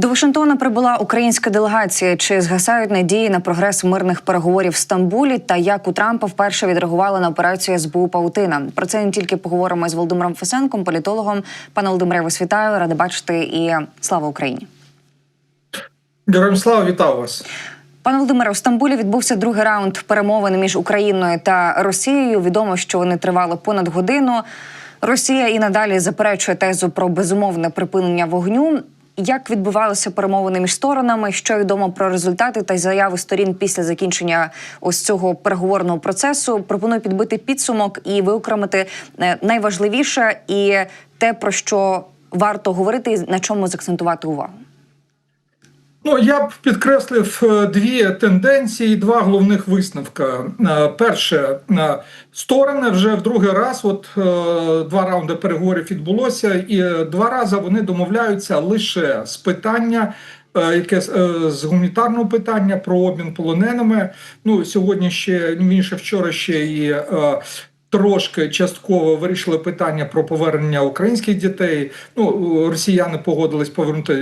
До Вашингтона прибула українська делегація. Чи згасають надії на прогрес мирних переговорів в Стамбулі? Та як у Трампа вперше відреагували на операцію СБУ Паутина? Про це не тільки поговоримо з Володимиром Фесенком, політологом. Пане Володимире, вас вітаю, рада бачити і слава Україні. Героям слава вітаю вас. Пане Володимире, у Стамбулі відбувся другий раунд перемовин між Україною та Росією. Відомо, що вони тривали понад годину. Росія і надалі заперечує тезу про безумовне припинення вогню. Як відбувалися перемовини між сторонами? Що відомо про результати та заяви сторін після закінчення ось цього переговорного процесу? Пропоную підбити підсумок і виокремити е, найважливіше і те, про що варто говорити, і на чому закцентувати увагу. Ну я б підкреслив е, дві тенденції, два головних висновка. Е, Перше, е, сторони вже в другий раз, от два раунди переговорів відбулося, і два рази вони домовляються лише з питання. Яке з гуманітарного питання про обмін полоненими. Ну сьогодні ще вірніше, вчора ще і трошки частково вирішили питання про повернення українських дітей. Ну росіяни погодились повернути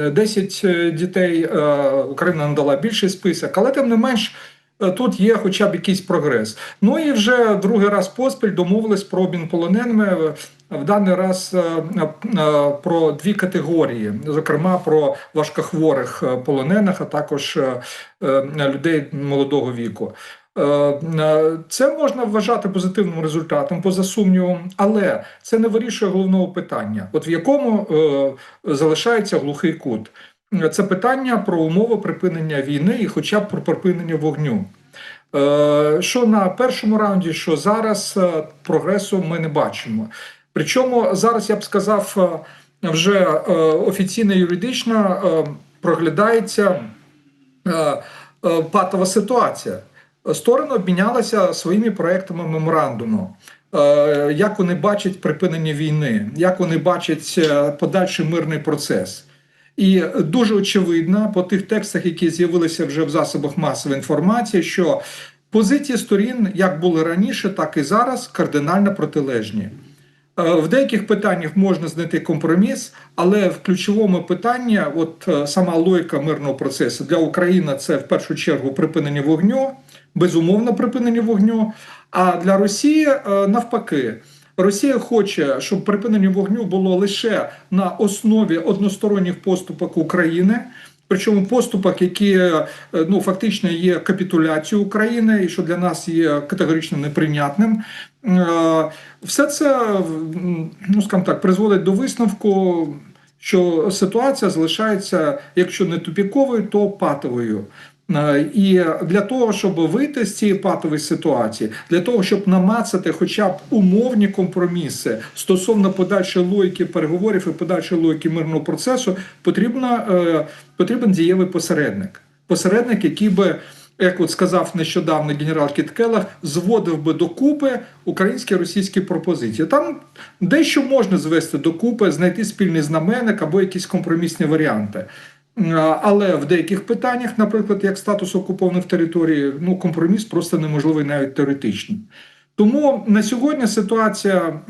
е, 10 дітей. е, Україна надала більший список, але тим не менш. е, Тут є хоча б якийсь прогрес. Ну і вже другий раз поспіль домовились про обмін полоненими. В даний раз е, е, про дві категорії, зокрема про важкохворих е, полонених, а також е, е, людей молодого віку. Е, е, Це можна вважати позитивним результатом, поза сумнівом, але це не вирішує головного питання, от в якому е, залишається глухий кут. Це питання про умови припинення війни і, хоча б про припинення вогню. Що на першому раунді, що зараз прогресу ми не бачимо. Причому зараз я б сказав, вже офіційно юридично проглядається патова ситуація. Сторони обмінялися своїми проектами меморандуму. Е, Як вони бачать припинення війни, як вони бачать е, подальший мирний процес. І дуже очевидно по тих текстах, які з'явилися вже в засобах масової інформації, що позиції сторін, як були раніше, так і зараз, кардинально протилежні. Е, В деяких питаннях можна знайти компроміс, але в ключовому питанні, от е, сама логіка мирного процесу для України це в першу чергу припинення вогню, безумовно припинення вогню. А для Росії е, навпаки. Росія хоче, щоб припинення вогню було лише на основі односторонніх поступок України. Причому поступок, які е, ну фактично є капітуляцією України, і що для нас є категорично неприйнятним. Е, Все це ну скажімо так призводить до висновку, що ситуація залишається, якщо не тупіковою, то патовою. Е, І для того, щоб вийти з цієї патової ситуації, для того, щоб намацати хоча б умовні компроміси стосовно подальшої логіки переговорів і подальшої логіки мирного процесу, потрібно, е, потрібен дієвий посередник. Посередник, який би, як от сказав нещодавно генерал Кіткелах, зводив би докупи українські і російські пропозиції. Там дещо можна звести докупи, знайти спільний знаменник або якісь компромісні варіанти. Але в деяких питаннях, наприклад, як статус окупованих територій, ну компроміс просто неможливий навіть теоретично. Тому на сьогодні ситуація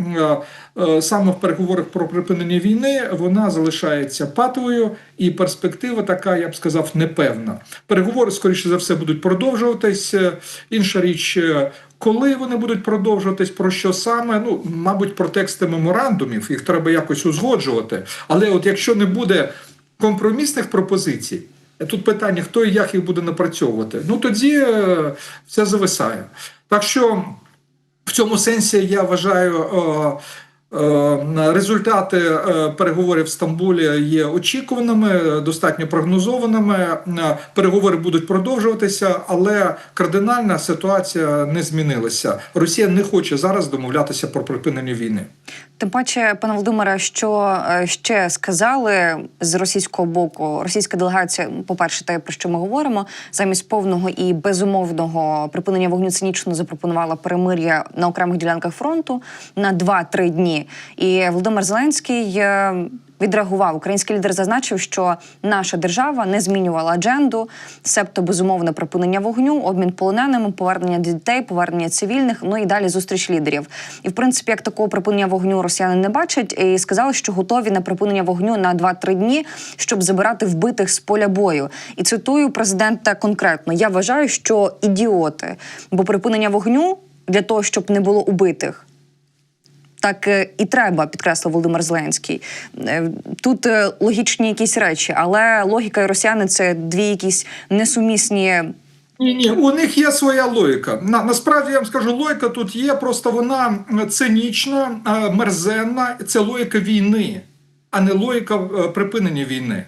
е, саме в переговорах про припинення війни вона залишається патовою, і перспектива така, я б сказав, непевна. Переговори, скоріше за все, будуть продовжуватись. Е, Інша річ, е, коли вони будуть продовжуватись, про що саме? Ну, мабуть, про тексти меморандумів, їх треба якось узгоджувати. Але от якщо не буде компромісних пропозицій. Тут питання, хто і як їх буде напрацьовувати. Ну тоді е, все зависає. Так що в цьому сенсі я вважаю, е, е, результати переговорів в Стамбулі є очікуваними, достатньо прогнозованими. Переговори будуть продовжуватися, але кардинальна ситуація не змінилася. Росія не хоче зараз домовлятися про припинення війни. Тим паче, пане Володимире, що е, ще сказали з російського боку, російська делегація, по-перше, те, про що ми говоримо, замість повного і безумовного припинення вогню цинічно запропонувала перемир'я на окремих ділянках фронту на 2-3 дні. І Володимир Зеленський е, відреагував. Український лідер зазначив, що наша держава не змінювала адженду, себто безумовне припинення вогню, обмін полоненими, повернення дітей, повернення цивільних. Ну і далі зустріч лідерів. І в принципі, як такого припинення вогню росіяни не бачать, і сказали, що готові на припинення вогню на 2-3 дні, щоб забирати вбитих з поля бою. І цитую президента конкретно: я вважаю, що ідіоти, бо припинення вогню для того, щоб не було убитих. Так е, і треба, підкреслив Володимир Зеленський. Е, Тут е, логічні якісь речі, але логіка і росіяни це дві якісь несумісні. Ні, ні, у них є своя логіка. На насправді я вам скажу, логіка тут є, просто вона цинічна, мерзенна. Це логіка війни, а не логіка припинення війни.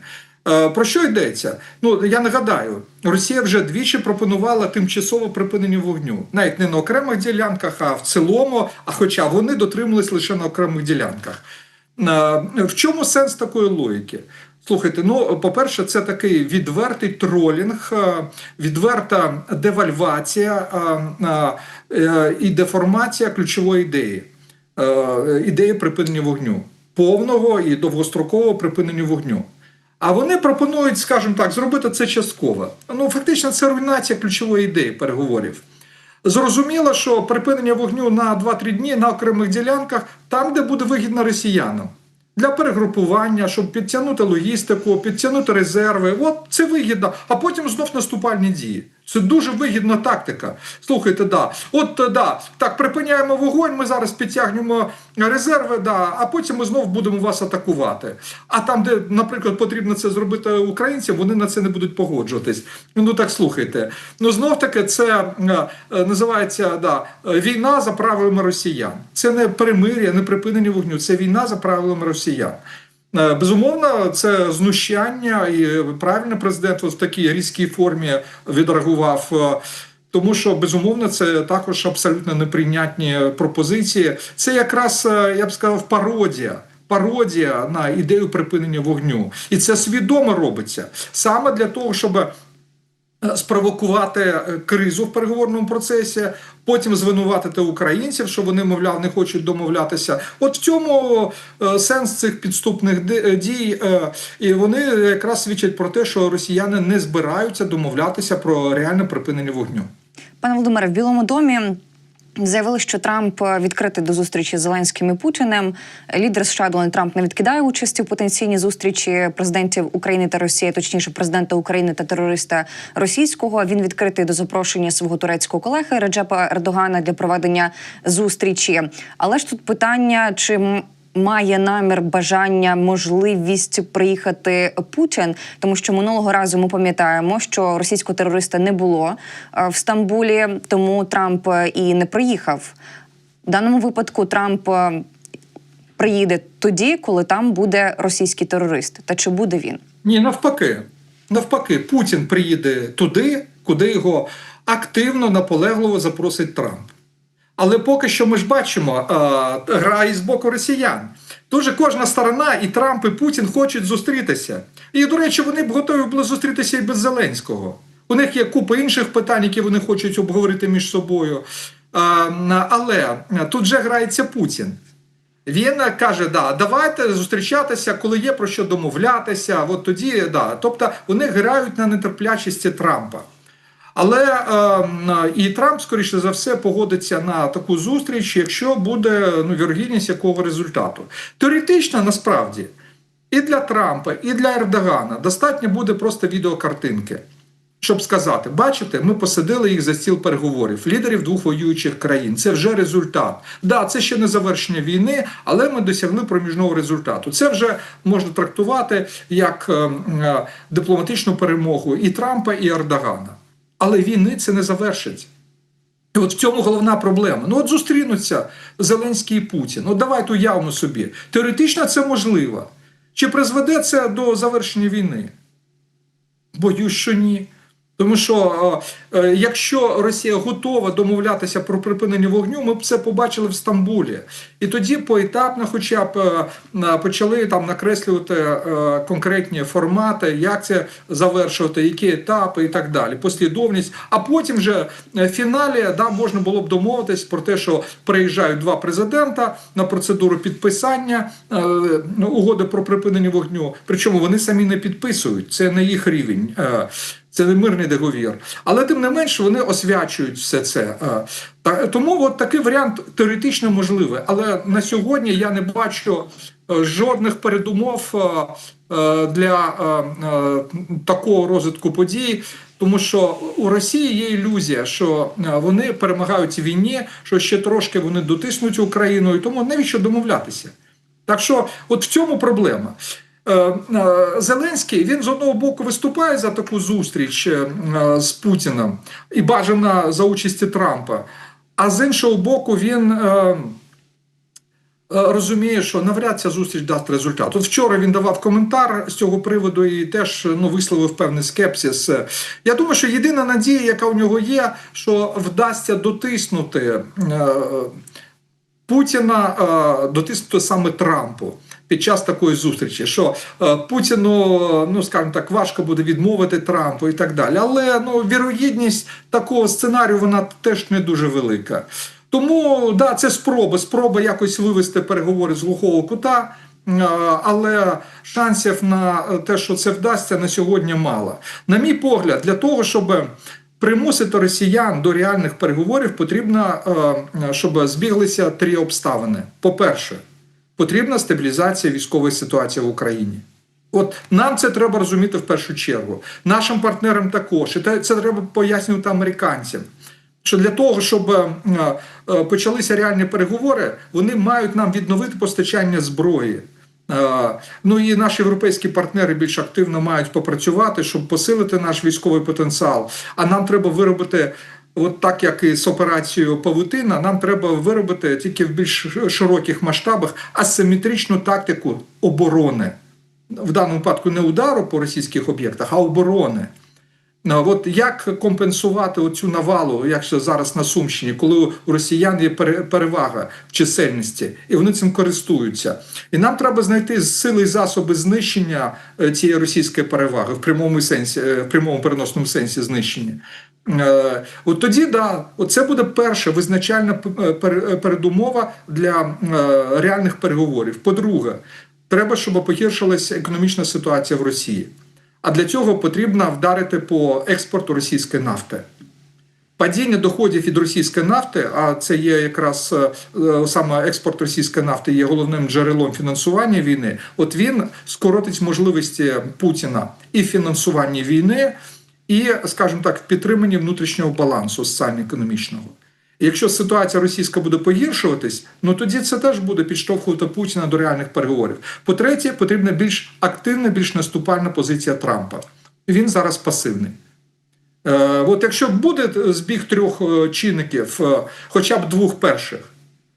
Е, Про що йдеться? Ну я нагадаю, Росія вже двічі пропонувала тимчасове припинення вогню, навіть не на окремих ділянках, а в цілому. А хоча вони дотримувались лише на окремих ділянках. Е, В чому сенс такої логіки? Слухайте, ну по-перше, це такий відвертий тролінг, е, відверта девальвація і деформація ключової ідеї, ідеї припинення вогню, повного і довгострокового припинення вогню. А вони пропонують, скажімо так, зробити це частково. Ну, фактично, це руйнація ключової ідеї переговорів. Зрозуміло, що припинення вогню на 2-3 дні на окремих ділянках, там, де буде вигідно росіянам. Для перегрупування, щоб підтягнути логістику, підтягнути резерви. От це вигідно, а потім знов наступальні дії. Це дуже вигідна тактика. Слухайте, да. От е, да, так, припиняємо вогонь, ми зараз підтягнемо резерви, да, а потім ми знов будемо вас атакувати. А там, де, наприклад, потрібно це зробити українцям, вони на це не будуть погоджуватись. Ну так слухайте. Ну знов таки, це е, е, називається да, війна за правилами росіян. Це не перемир'я, не припинення вогню, це війна за правилами росіян. Е, Безумовно, це знущання, і правильно президент в такій різкій формі відреагував. е, Тому що безумовно це також абсолютно неприйнятні пропозиції. Це якраз е, я б сказав пародія. Пародія на ідею припинення вогню, і це свідомо робиться саме для того, щоб спровокувати е, кризу в переговорному процесі, потім звинуватити українців, що вони, мовляв, не хочуть домовлятися. От в цьому е, сенс цих підступних е, дій, е, і вони якраз свідчать про те, що росіяни не збираються домовлятися про реальне припинення вогню. Пане Володимире, в Білому домі. Заявили, що Трамп відкритий до зустрічі з Зеленським і Путіним. Лідер США Дональд Трамп не відкидає участі в потенційній зустрічі президентів України та Росії, точніше, президента України та терориста російського. Він відкритий до запрошення свого турецького колеги Реджепа Ердогана для проведення зустрічі. Але ж тут питання, чи має намір бажання, можливість приїхати Путін, тому що минулого разу ми пам'ятаємо, що російського терориста не було е, в Стамбулі, тому Трамп е, і не приїхав. В даному випадку Трамп е, приїде тоді, коли там буде російський терорист. Та чи буде він? Ні, навпаки. Навпаки, Путін приїде туди, куди його активно, наполегливо запросить Трамп. Але поки що ми ж бачимо, е, гра із боку росіян. Дуже кожна сторона, і Трамп, і Путін хочуть зустрітися. І, до речі, вони б готові були зустрітися і без Зеленського. У них є купа інших питань, які вони хочуть обговорити між собою. Е, Але тут же грається Путін. Він каже: да, давайте зустрічатися, коли є про що домовлятися. От тоді да. Тобто вони грають на нетерплячості Трампа. Але е, і Трамп, скоріше за все, погодиться на таку зустріч, якщо буде ну, вірогідність якого результату. Теоретично, насправді, і для Трампа, і для Ердогана достатньо буде просто відеокартинки. Щоб сказати, бачите, ми посадили їх за стіл переговорів, лідерів двох воюючих країн. Це вже результат. Да, це ще не завершення війни, але ми досягли проміжного результату. Це вже можна трактувати як е, е, дипломатичну перемогу і Трампа, і Ердогана. Але війни це не завершить. І от в цьому головна проблема. Ну от зустрінуться Зеленський і Путін. Ну давайте уявимо собі. Теоретично це можливо. Чи призведе це до завершення війни? Боюсь, що ні. Тому що е, якщо Росія готова домовлятися про припинення вогню, ми б це побачили в Стамбулі, і тоді поетапно, хоча б е, почали там накреслювати е, конкретні формати, як це завершувати, які етапи і так далі, послідовність. А потім вже в фіналі да, можна було б домовитись про те, що приїжджають два президента на процедуру підписання ну, угоди про припинення вогню. Причому вони самі не підписують, це не їх рівень. Це не мирний договір. Але тим не менш вони освячують все це. Е, тому от такий варіант теоретично можливий. Але на сьогодні я не бачу е, жодних передумов е, для такого розвитку подій. Тому що у Росії є ілюзія, що вони перемагають війні, що ще трошки вони дотиснуть Україну, і тому навіщо домовлятися? Так що, от в цьому проблема. Е, е, Зеленський він з одного боку виступає за таку зустріч е, з Путіним і бажана за участі Трампа. А з іншого боку, він розуміє, що навряд ця зустріч дасть результат. От вчора він давав коментар з цього приводу і теж ну, висловив певний скепсис. Я думаю, що єдина надія, яка у нього є, що вдасться дотиснути. Путіна дотиснути саме Трампу під час такої зустрічі, що е, Путіну, ну скажімо так, важко буде відмовити Трампу і так далі. Але ну вірогідність такого сценарію вона теж не дуже велика. Тому да, це спроба, спроба якось вивести переговори з глухого кута. е, Але шансів на те, що це вдасться, на сьогодні мало. На мій погляд, для того, щоб примусити росіян до реальних переговорів, потрібно, е, щоб збіглися три обставини. По-перше, потрібна стабілізація військової ситуації в Україні. От нам це треба розуміти в першу чергу. Нашим партнерам також. І це треба пояснювати американцям. Що для того, щоб е, е, почалися реальні переговори, вони мають нам відновити постачання зброї. Е, Ну і наші європейські партнери більш активно мають попрацювати, щоб посилити наш військовий потенціал. А нам треба виробити. От так як і з операцією Павутина, нам треба виробити тільки в більш широких масштабах асиметричну тактику оборони. В даному випадку не удару по російських об'єктах, а оборони. От як компенсувати оцю навалу, як це зараз на Сумщині, коли у росіян є пере- перевага в чисельності, і вони цим користуються. І нам треба знайти сили і засоби знищення е, цієї російської переваги в прямому сенсі, е, в прямому переносному сенсі знищення. Е, От тоді да, це буде перша визначальна е, е, передумова для реальних переговорів. По-друге, треба, щоб погіршилася економічна ситуація в Росії. А для цього потрібно вдарити по експорту російської нафти. Падіння доходів від російської нафти, а це є якраз саме експорт російської нафти є головним джерелом фінансування війни. От він скоротить можливості Путіна і в фінансуванні війни, і, скажімо так, в підтриманні внутрішнього балансу соціально-економічного. Якщо ситуація російська буде погіршуватись, ну тоді це теж буде підштовхувати Путіна до реальних переговорів. По-третє, потрібна більш активна, більш наступальна позиція Трампа. Він зараз пасивний. Е, от якщо буде збіг трьох е, чинників, е, хоча б двох перших,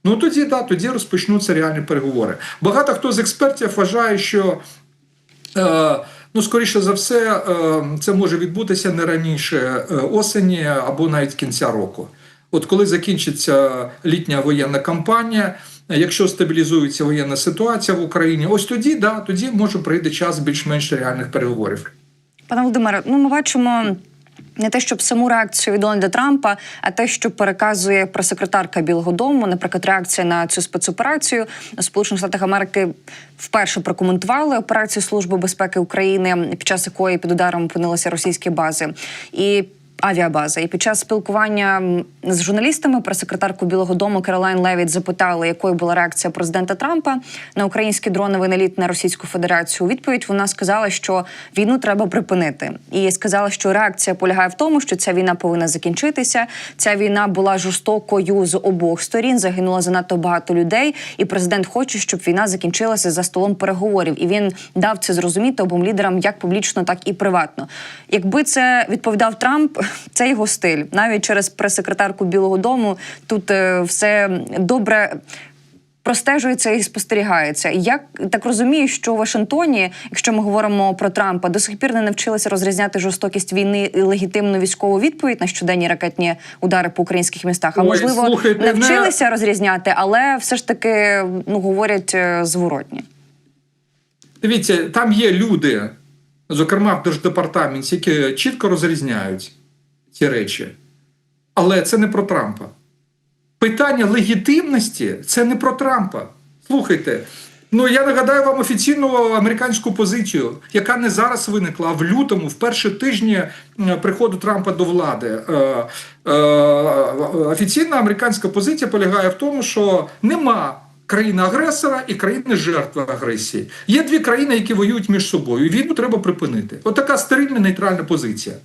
ну тоді да, тоді розпочнуться реальні переговори. Багато хто з експертів вважає, що е, ну, скоріше за все, е, це може відбутися не раніше е, осені або навіть кінця року. От коли закінчиться літня воєнна кампанія, якщо стабілізується воєнна ситуація в Україні, ось тоді, да, тоді може прийде час більш-менш реальних переговорів. Пане Володимире, ну ми бачимо. Не те, щоб саму реакцію від Дональда Трампа, а те, що переказує прес-секретарка Білого Дому, наприклад, реакція на цю спецоперацію Сполучених Штатах Америки вперше прокоментували операцію Служби безпеки України, під час якої під ударом опинилися російські бази. І авіабази. І під час спілкування з журналістами прес-секретарку Білого Дому Керолайн Левіт запитали, якою була реакція президента Трампа на український дроновий наліт на Російську Федерацію. У відповідь вона сказала, що війну треба припинити, і сказала, що реакція полягає в тому, що ця війна повинна закінчитися. Ця війна була жорстокою з обох сторін. Загинуло занадто багато людей, і президент хоче, щоб війна закінчилася за столом переговорів. І він дав це зрозуміти обом лідерам як публічно, так і приватно. Якби це відповідав Трамп, це його стиль. Навіть через прес-секретарку Білого Дому тут е, все добре. простежується і спостерігається. Як так розумію, що у Вашингтоні, якщо ми говоримо про Трампа, до сих пір не навчилися розрізняти жорстокість війни і легітимну військову відповідь на щоденні ракетні удари по українських містах. А Ой, можливо, слухайте, не- навчилися розрізняти, але все ж таки ну говорять е, зворотні. Дивіться, там є люди, зокрема в Держдепартаменті, які чітко розрізняють ці речі. Але це не про Трампа. Питання легітимності це не про Трампа. Слухайте. Ну я нагадаю вам офіційну американську позицію, яка не зараз виникла, а в лютому, в перші тижні приходу Трампа до влади. Е, е, Офіційна американська позиція полягає в тому, що нема країни-агресора і країни жертви агресії. Є дві країни, які воюють між собою. і Війну треба припинити. Отака стерильна нейтральна позиція.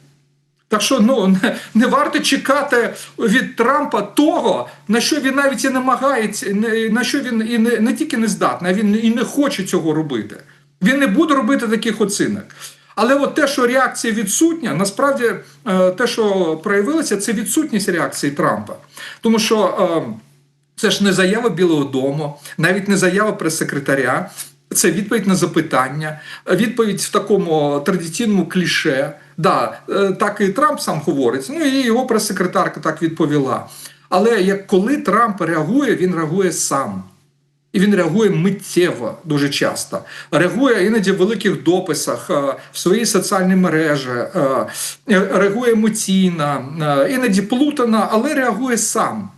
Так що ну не, не варто чекати від Трампа того, на що він навіть і намагається, на що він і не, не тільки не здатний, він і не хоче цього робити. Він не буде робити таких оцінок. Але от те, що реакція відсутня, насправді е, те, що проявилося, це відсутність реакції Трампа. Тому що е, це ж не заява Білого Дому, навіть не заява прес-секретаря. Це відповідь на запитання, відповідь в такому традиційному кліше. Да, е, так і Трамп сам говорить. Ну і його прес-секретарка так відповіла. Але як коли Трамп реагує, він реагує сам. І він реагує миттєво дуже часто. Реагує іноді в великих дописах, е, в своїй соціальній мережі, е, реагує емоційно, іноді плутано, але реагує сам.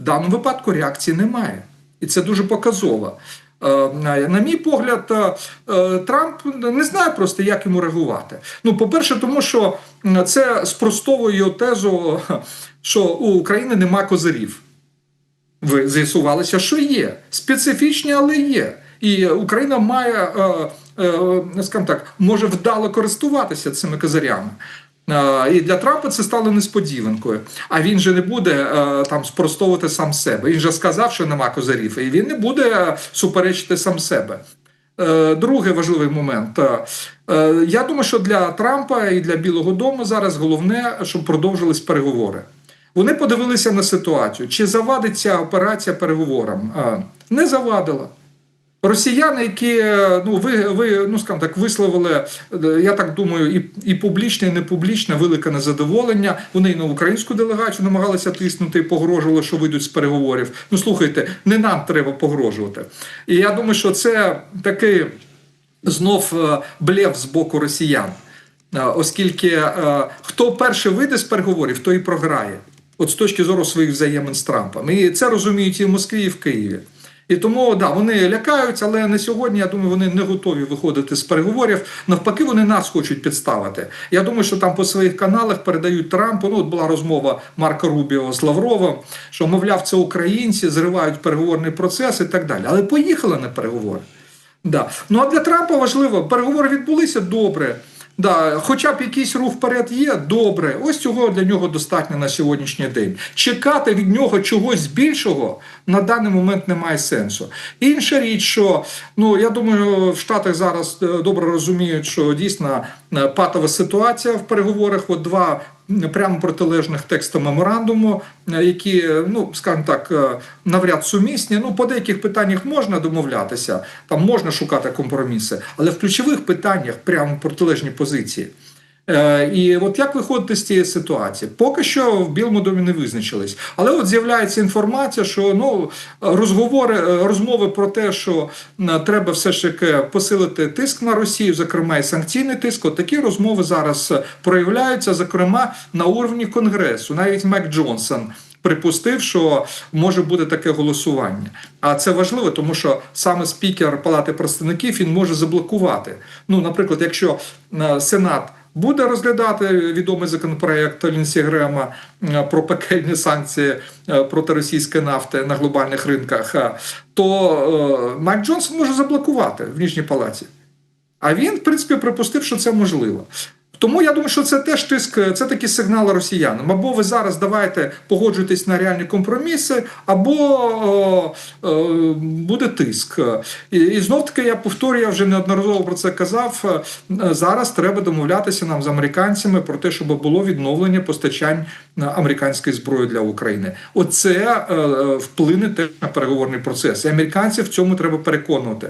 В даному випадку реакції немає. І це дуже показово. Е, На мій погляд, е, е, Трамп не знає просто, як йому реагувати. Ну, по-перше, тому що це спростовує його тезу, що у України нема козирів. Ви з'ясувалося, що є. Специфічні, але є. І Україна має, скажімо так, може вдало користуватися цими козирями. Е, І для Трампа це стало несподіванкою. А він же не буде е, там спростовувати сам себе. Він же сказав, що нема козирів, і він не буде суперечити сам себе. Е, Другий важливий момент. Я думаю, що для Трампа і для Білого Дому зараз головне, щоб продовжились переговори. Вони подивилися на ситуацію, чи завадить ця операція переговорам. Не завадила. Росіяни, які ну ви, ви ну скажімо так, висловили, е, я так думаю, і, і публічне, і не публічне велике незадоволення. Вони і на українську делегацію намагалися тиснути і погрожували, що вийдуть з переговорів. Ну слухайте, не нам треба погрожувати. І я думаю, що це такий знов е, блеф з боку росіян, Е, оскільки хто перший вийде з переговорів, той і програє. От з точки зору своїх взаємин з Трампом. І це розуміють і в Москві, і в Києві. І тому да, вони лякаються, але на сьогодні я думаю, вони не готові виходити з переговорів. Навпаки, вони нас хочуть підставити. Я думаю, що там по своїх каналах передають Трампу. Ну, от була розмова Марка Рубіо з Лавровим, що мовляв, це українці зривають переговорний процес і так далі. Але поїхали на переговори. Да. Ну а для Трампа важливо, переговори відбулися добре. Да, хоча б якийсь рух вперед є, добре. Ось цього для нього достатньо на сьогоднішній день. Чекати від нього чогось більшого на даний момент немає сенсу. Інша річ, що ну я думаю, в Штатах зараз е, добре розуміють, що дійсно е, патова ситуація в переговорах. От два прямо протилежних тексту меморандуму, е, які, ну скажімо так, навряд сумісні. Ну, по деяких питаннях можна домовлятися, там можна шукати компроміси, але в ключових питаннях прямо протилежні позиції. Е, І от як виходити з цієї ситуації? Поки що в Білому домі не визначились. Але от з'являється інформація, що ну розговори, е, розмови про те, що треба все ж таки посилити тиск на Росію, зокрема і санкційний тиск. От такі розмови зараз проявляються, зокрема на уровні Конгресу. Навіть Мек Джонсон. Припустив, що може бути таке голосування, а це важливо, тому що саме спікер Палати представників він може заблокувати. Ну, наприклад, якщо Сенат буде розглядати відомий законопроект Лінсі Грема е, про пекельні санкції е, проти російської нафти на глобальних ринках, е, то Майк Джонсон може заблокувати в Нижній палаті. А він, в принципі, припустив, що це можливо. Тому я думаю, що це теж тиск, це такий сигнал росіянам. Або ви зараз давайте погоджуйтесь на реальні компроміси, або о, о, буде тиск. І, і знов таки я повторюю, я вже неодноразово про це казав. е, Зараз треба домовлятися нам з американцями про те, щоб було відновлення постачань е, американської зброї для України. Оце е, е, вплине теж на переговорний процес. І американців в цьому треба переконувати.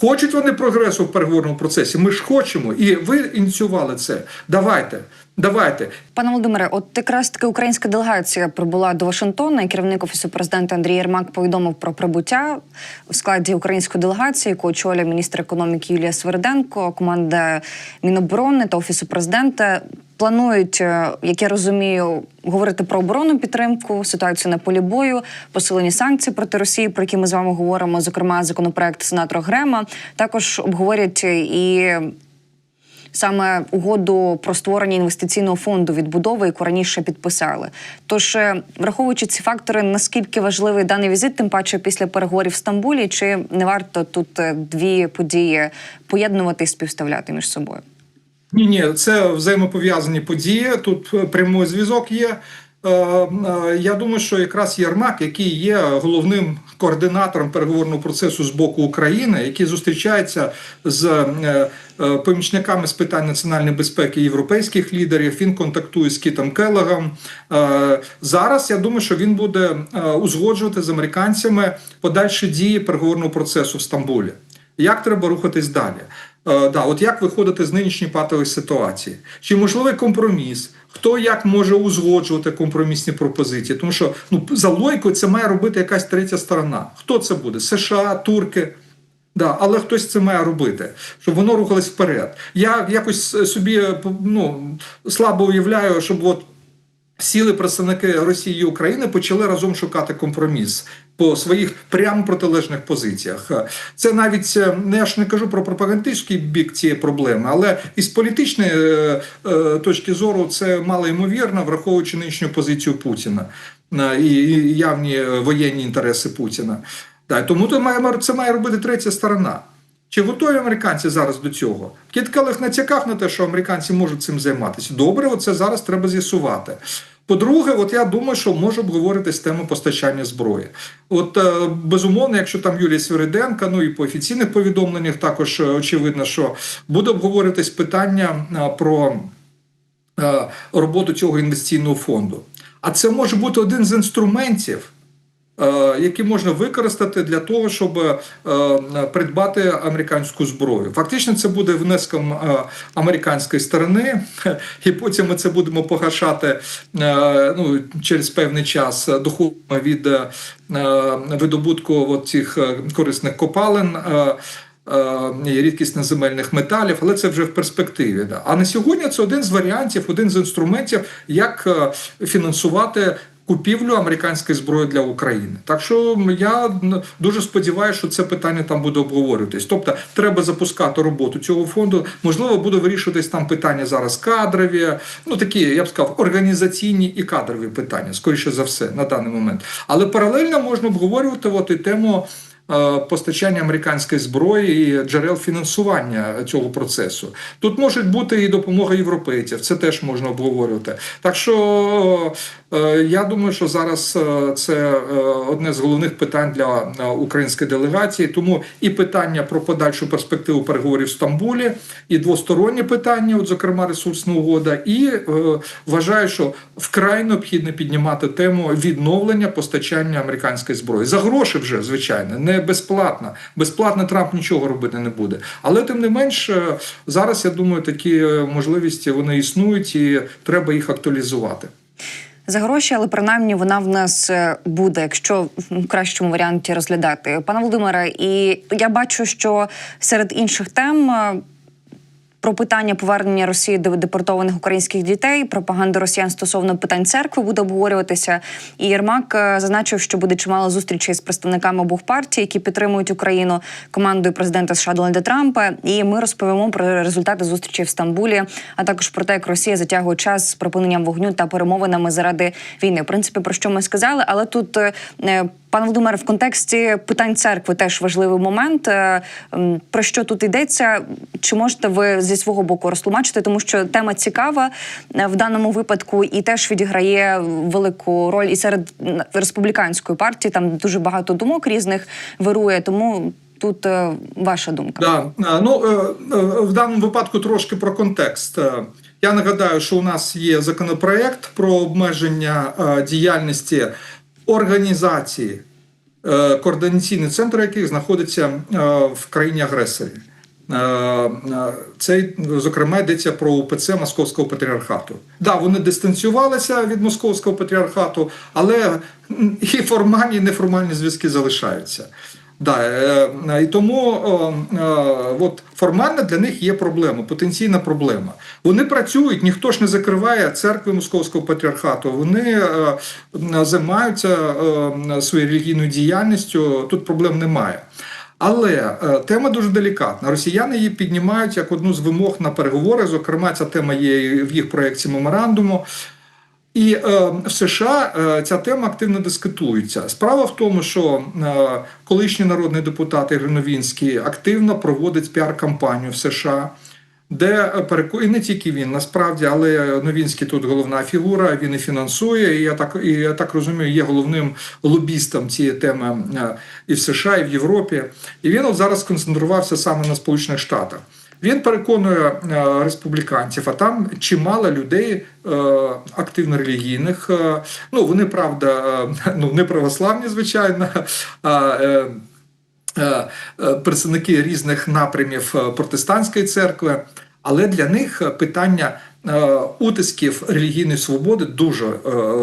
Хочуть вони прогресу в переговорному процесі. Ми ж хочемо, і ви ініціювали це. Давайте, давайте. Пане Володимире, от якраз таки українська делегація прибула до Вашингтона, і керівник офісу президента Андрій Єрмак повідомив про прибуття у складі української делегації, яку очолює міністр економіки Юлія Свериденко, команда Міноборони та офісу президента. Планують, е, як я розумію, говорити про оборонну підтримку, ситуацію на полі бою, посилені санкції проти Росії, про які ми з вами говоримо, зокрема законопроект сенатора Грема. Також обговорять і саме угоду про створення інвестиційного фонду відбудови, яку раніше підписали. Тож, е, враховуючи ці фактори, наскільки важливий даний візит, тим паче після переговорів в Стамбулі, чи не варто тут е, дві події поєднувати і співставляти між собою? Ні, ні, це взаємопов'язані події. Тут е, прямий зв'язок є. Я думаю, що якраз Єрмак, який є головним координатором переговорного процесу з боку України, який зустрічається з помічниками з питань національної безпеки європейських лідерів, він контактує з Кітом Келлогом. Е, Зараз я думаю, що він буде е, узгоджувати з американцями подальші дії переговорного процесу в Стамбулі. Як треба рухатись далі? Е, да, от як виходити з нинішньої патової ситуації? Чи можливий компроміс? Хто як може узгоджувати компромісні пропозиції? Тому що ну за логікою це має робити якась третя сторона. Хто це буде? США, турки. Да, але хтось це має робити, щоб воно рухалось вперед. Я якось е, собі е, ну, слабо уявляю, щоб от сіли представники Росії і України почали разом шукати компроміс по своїх прямо протилежних позиціях. Це навіть е, не я ж не кажу про пропагандистський бік цієї проблеми, але із політичної е, е, точки зору це мало ймовірно, враховуючи нинішню позицію Путіна е, і, явні е, воєнні інтереси Путіна. Да, тому то має це має робити третя сторона. Чи готові американці зараз до цього? Кіт Келех натякав на те, що американці можуть цим займатися. Добре, оце зараз треба з'ясувати. По-друге, от я думаю, що може обговоритись тема постачання зброї. От е, безумовно, якщо там Юлія Свириденка, ну і по офіційних повідомленнях також е, очевидно, що буде обговоритись питання е, про роботу цього інвестиційного фонду. А це може бути один з інструментів. Е, Які можна використати для того, щоб е, придбати американську зброю. Фактично, це буде внеском е, американської сторони, і потім ми це будемо погашати ну, через певний час доходами від видобутку цих корисних копалин. рідкісних земельних металів, але це вже в перспективі. А на сьогодні це один з варіантів, один з інструментів, як фінансувати. Купівлю американської зброї для України, так що я дуже сподіваюся, що це питання там буде обговорюватись. Тобто, треба запускати роботу цього фонду. Можливо, буде вирішуватись там питання зараз кадрові, ну такі, я б сказав, організаційні і кадрові питання, скоріше за все, на даний момент. Але паралельно можна обговорювати от і тему е, постачання американської зброї і джерел фінансування цього процесу. Тут може бути і допомога європейців, це теж можна обговорювати. Так що я думаю, що зараз е, це е, одне з головних питань для е, української делегації. Тому і питання про подальшу перспективу переговорів в Стамбулі, і двосторонні питання, от зокрема ресурсна угода, і е, вважаю, що вкрай необхідно піднімати тему відновлення постачання американської зброї за гроші вже звичайно, не безплатно. Безплатно Трамп нічого робити не буде. Але тим не менш, е, зараз я думаю, такі е, можливості вони існують, і треба їх актуалізувати. За гроші, але принаймні вона в нас е, буде, якщо в кращому варіанті розглядати. Пане Володимире, і я бачу, що серед інших тем. Е, Про питання повернення Росії до депортованих українських дітей, пропаганда росіян стосовно питань церкви буде обговорюватися. І Єрмак е, зазначив, що буде чимало зустрічей з представниками обох партій, які підтримують Україну командою президента США Дональда Трампа. І ми розповімо про результати зустрічі в Стамбулі, а також про те, як Росія затягує час з припиненням вогню та перемовинами заради війни. В принципі, про що ми сказали, але тут. Пане Володимире, в контексті питань церкви теж важливий момент. Е, Про що тут йдеться? Чи можете ви зі свого боку розтлумачити? Тому що тема цікава е, в даному випадку і теж відіграє велику роль і серед республіканської партії. Там дуже багато думок різних вирує. Тому тут е, ваша думка. Да. Ну, в даному випадку трошки про контекст. Я нагадаю, що у нас є законопроект про обмеження діяльності організації, е, координаційний центр яких знаходиться е, в країні агресорі. Е, Це, зокрема, йдеться про УПЦ Московського патріархату. Да, вони дистанціювалися від Московського патріархату, але і формальні, і неформальні зв'язки залишаються. Да, е, е, і тому е, от формально для них є проблема, потенційна проблема. Вони працюють, ніхто ж не закриває церкви Московського патріархату. Вони займаються своєю релігійною діяльністю. Тут проблем немає. Але тема дуже делікатна. Росіяни її піднімають як одну з вимог на переговори. Зокрема, ця тема є в їх проєкті меморандуму. І е, в США е, ця тема активно дискутується. Справа в тому, що е, колишній народний депутат Ігор Новінський активно проводить піар-кампанію в США, де е, не тільки він, насправді, але Новінський тут головна фігура, він і фінансує. І я так, і я так розумію, є головним лобістом цієї теми е, і в США, і в Європі. І він от зараз сконцентрувався саме на Сполучених Штатах. Він переконує е, республіканців, а там чимало людей е, активно релігійних. Е, ну вони правда, ну не православні, звичайно. а Представники різних напрямів протестантської церкви, але для них питання утисків релігійної свободи дуже е,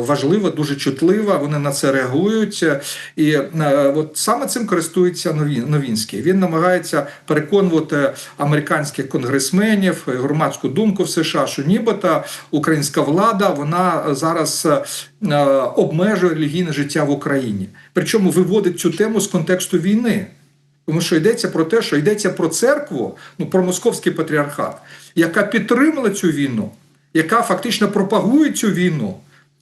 важливе, дуже чутливе. Вони на це реагують. Е, І е, от саме цим користується Новінський. Він намагається переконувати американських конгресменів, е, громадську думку в США, що нібито українська влада вона зараз е, обмежує релігійне життя в Україні. Причому виводить цю тему з контексту війни. Тому що йдеться про те, що йдеться про церкву, ну про московський патріархат, яка підтримала цю війну, яка фактично пропагує цю війну.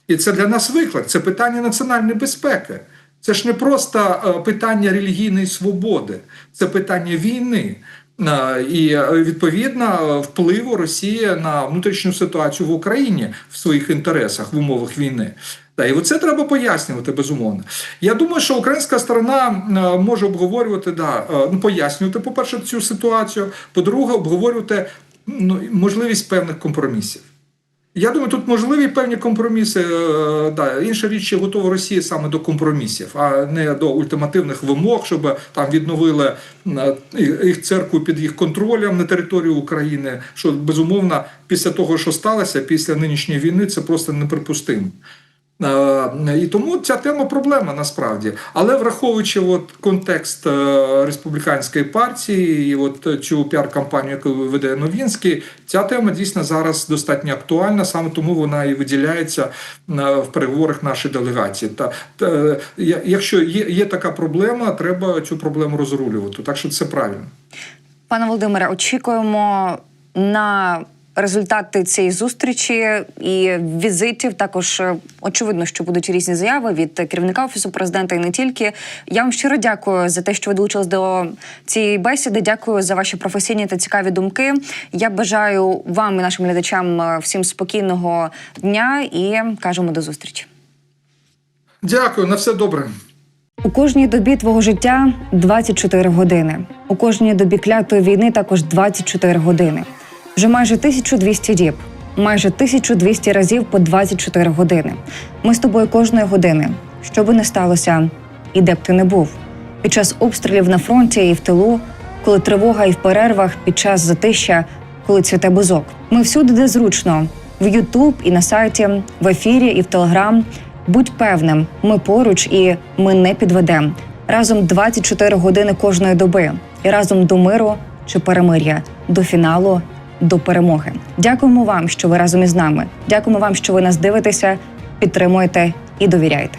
І це для нас виклик, це питання національної безпеки. Це ж не просто е, питання релігійної свободи, це питання війни. Е, І е, відповідно впливу Росії на внутрішню ситуацію в Україні в своїх інтересах в умовах війни. Та і оце треба пояснювати безумовно. Я думаю, що українська сторона може обговорювати, да, ну пояснювати, по-перше, цю ситуацію. По-друге, обговорювати ну, можливість певних компромісів. Я думаю, тут можливі певні компроміси. е, Да. Інша річ, чи готова Росія саме до компромісів, а не до ультимативних вимог, щоб там відновили е, їх церкву під їх контролем на території України. Що безумовно, після того, що сталося, після нинішньої війни, це просто неприпустимо. Е, І тому ця тема проблема насправді. Але враховуючи от контекст е, республіканської партії і от цю піар-кампанію, яку веде Новінський, ця тема дійсно зараз достатньо актуальна, саме тому вона і виділяється е, в переговорах нашої делегації. Та, та якщо є, є така проблема, треба цю проблему розрулювати. Так що це правильно. Пане Володимире, очікуємо на результати цієї зустрічі і візитів. Також е, очевидно, що будуть різні заяви від керівника офісу президента і не тільки. Я вам щиро дякую за те, що ви долучились до цієї бесіди. Дякую за ваші професійні та цікаві думки. Я бажаю вам і нашим глядачам е, всім спокійного дня і кажемо до зустрічі. Дякую, на все добре. У кожній добі твого життя 24 години. У кожній добі клятої війни також 24 години. Вже майже 1200 діб, майже 1200 разів по 24 години. Ми з тобою кожної години, що би не сталося, і де б ти не був. Під час обстрілів на фронті і в тилу, коли тривога і в перервах, під час затища, коли цвіте бузок. Ми всюди, де зручно, в Ютуб і на сайті, в ефірі і в Телеграм. Будь певним, ми поруч і ми не підведемо. Разом 24 години кожної доби і разом до миру чи перемир'я, до фіналу, до перемоги. Дякуємо вам, що ви разом із нами. Дякуємо вам, що ви нас дивитеся, підтримуєте і довіряєте.